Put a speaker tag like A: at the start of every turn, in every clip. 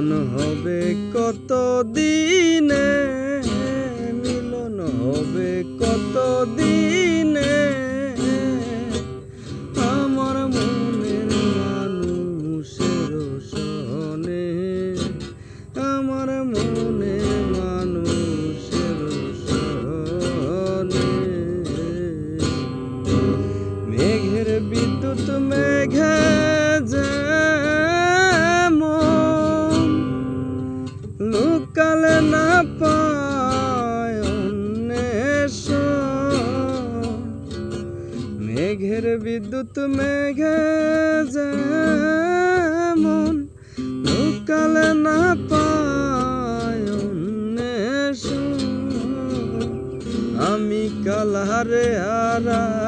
A: মিলন হবে কত দিনে মিলন হবে কত দিনে আমার মনের মানুষের সনে আমার মনে মানুষের সনে মেঘের বিদ্যুৎ মেঘে পায়। মেঘের বিদ্যুৎ মেঘে যেমন লুকালে না পায়। আমি কালারে হারায়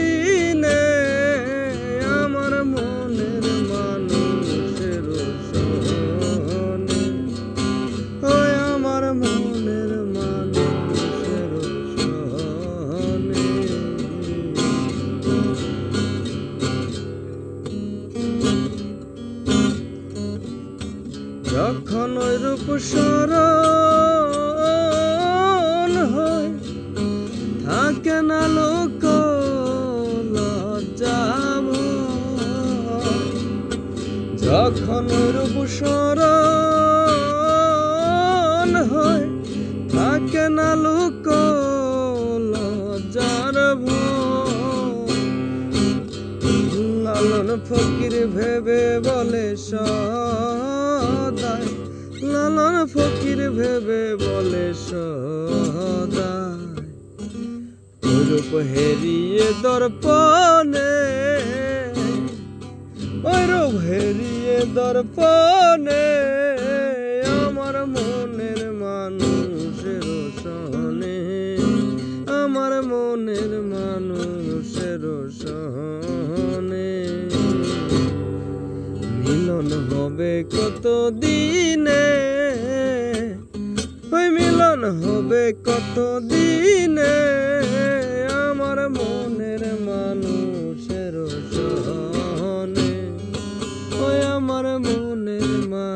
A: যখন ওই রূপ স্মরণ হয়, থাকে না লোক যখন ওই রূপ স্মরণ হয়, থাকে না লোক লালন ফকির ভেবে বলে সদাই। লালন ফকির ভেবে বলে সদাই। রূপ হেরিয়ে দর্পণে ওই রূপ হেরিয়ে দর্পণে আমার মনের হবে কত দিনে ওই মিলন হবে কত দিনে আমার মনের মানুষ